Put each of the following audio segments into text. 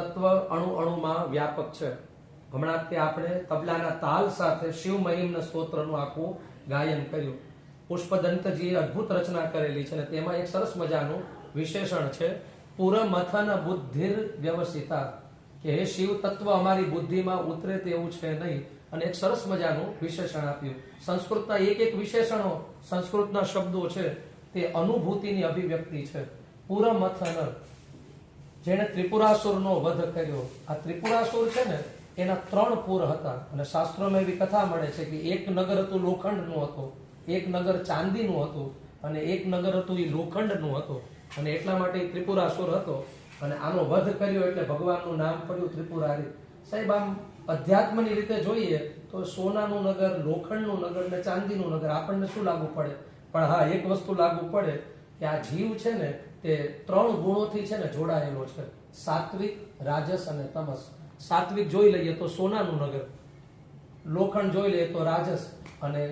તત્વ અણુ અણુમાં વ્યાપક છે. હમણાં તે આપણે તબલાના તાલ સાથે શિવ મહિમ્ન સ્તોત્રનું આખું ગાયન કર્યું. પુષ્પદંતજીએ અદ્ભુત રચના કરેલી છે અને તેમાં એક સરસ મજાનું વિશેષણ છે. પુરમથન બુદ્ધિર વ્યવસ્થિતા કે હે શિવ, તત્વ અમારી બુદ્ધિમાં ઉતરે તેવું છે નહીં. અને એક સરસ મજાનું વિશેષણ આપ્યું. સંસ્કૃતના એક એક વિશેષણો સંસ્કૃતના શબ્દો છે. તે અનુભૂતિની અભિવ્યક્તિ છે. પુરમથન. જેણે ત્રિપુરાસુરનો વધ કર્યો. આ ત્રિપુરાસુર છે ને, એના ત્રણ પુર હતા. અને શાસ્ત્રોમાં એવી કથા મળે છે કે એક નગર હતું લોખંડનું હતું, એક નગર ચાંદીનું હતું, અને એક નગર હતું એ લોખંડનું હતું. અને એટલા માટે ત્રિપુરાસુર હતો. અને આનો વધ કર્યો એટલે ભગવાનનું નામ પડ્યું ત્રિપુરારી. સાહેબ, આમ અધ્યાત્મની રીતે જોઈએ તો સોનાનું નગર, લોખંડનું નગર ને ચાંદીનું નગર આપણને શું લાગુ પડે? પણ હા, એક વસ્તુ લાગુ પડે કે આ જીવ છે ને તે ત્રણ ગુણોથી છે ને જોડાયેલો છે. સાત્વિક, રાજસ અને તમસ. સાત્વિક જોઈ લઈએ તો સોનાનું નગર. લોખંડ જોઈ લઈએ તો રાજસ અને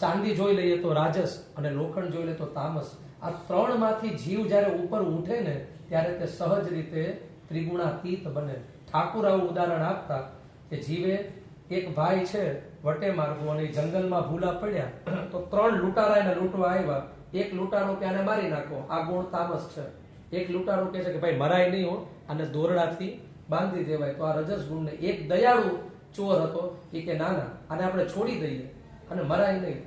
ચાંદી જોઈ લઈએ તો રાજસ અને લોખંડ જોઈ લઈએ તો તામસ. આ ત્રણમાંથી જીવ જ્યારે ઉપર ઉઠે ને, ત્યારે તે સહજ રીતે ત્રિગુણાતીત બને. ઠાકુર આવું ઉદાહરણ આપતા કે જીવે એક ભાઈ છે વટે માર્ગો અને જંગલમાં ભૂલા પડ્યા, તો ત્રણ લૂંટારા એને લૂંટવા આવ્યા. એક લૂંટારો કે આને મારી નાખો. આ ગુણ તામસ છે. એક લૂંટારો કહે છે કે ભાઈ, મરાય નહીં હો અને દોરડાથી બાંધી દેવાય. તો આ રજસ ગુણને એક દયાળુ ચોર હતો, એ કે ના ના, આને આપણે છોડી દઈએ અને મરાય નહીં.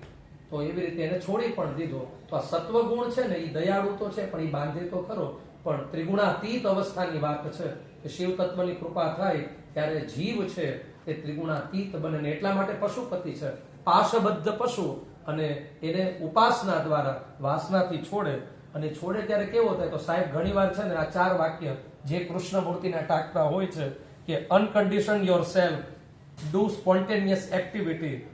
તો એવી રીતે એને છોડી પણ દીધો. તો આ સત્વ ગુણ છે ને, એ દયાળુ તો છે, પણ એ બાંધે તો ખરો. પણ ત્રિગુણાતીત અવસ્થાની વાત છે કે શિવ તત્વની કૃપા થાય ત્યારે જીવ છે તે ત્રિગુણાતીત બને એટલા માટે પશુપતિ છે. પાશબદ્ધ પશુ અને એને ઉપાસના દ્વારા વાસનાથી છોડે. અને છોડે ત્યારે કેવો થાય? તો સાહેબ, ઘણીવાર છે ને આ ચાર વાક્ય જે કૃષ્ણ મૂર્તિના ટાંકતા હોય છે કે uncondition your self do spontaneous activity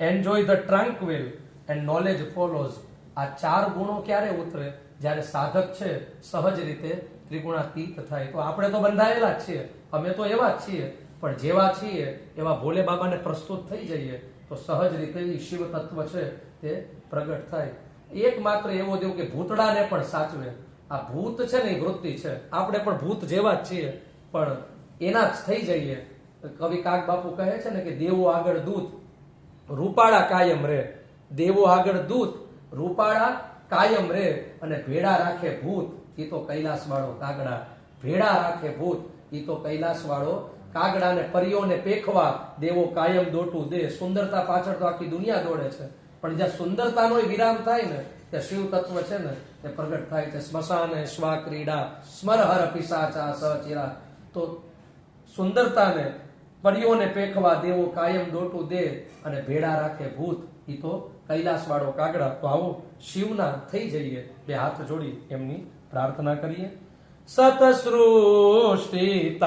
enjoy the tranquil and knowledge follows આ ચાર ગુણો ક્યારે ઉતરે? જ્યારે સાધક છે, સહજ રીતે ત્રિગુણાતીત થાય. તો આપણે તો બંધાયેલા જ છીએ. અમે તો એવા જ છીએ. પણ જેવા છીએ, એવા ભોલે બાબાને પ્રસ્તુત થઈ જઈએ તો સહજ રીતે એ શિવ તત્વ છે તે પ્રગટ થાય. એકમાત્ર એવો દેવ કે ભૂતડાને પણ સાચવે. આ ભૂત છે ને વૃત્તિ છે. આપણે પણ ભૂત જેવા જ છીએ, પણ એના જ થઈ જઈએ. કવિ કાક બાપુ કહે છે ને કે દેવો આગળ દૂત, રૂપાળા કાયમ રે. દેવો આગળ દૂત, રૂપાળા કાયમ રે. અને ભેડા રાખે ભૂત એ તો કૈલાસ વાળો કાગડા. ભેડા રાખે ભૂત એ તો કૈલાસ વાળો કાગડાને, પરીઓને પેખવા, દેવો કાયમ દોટું દે. સુંદરતા પાછળ તો આખી દુનિયા દોડે છે. પણ જ્યાં સુંદરતાનો વિરામ થાય ને, ત્યાં શિવ તત્વ છે ને, તે પ્રગટ થાય છે. સ્મશાને સ્વા ક્રીડા સ્મરહર પિસાચા સચિરા તો સુંદરતાને, પરીઓને પેખવા, દેવો કાયમ દોટું દે અને ભેડા રાખે ભૂત. એ તો કૈલાસ વાળો કાગડા. તો આવો શિવના થઈ જઈએ. બે હાથ જોડી એમની પ્રાર્થના કરીએ. સતસૃષ્ટિતા સૃષ્ટિ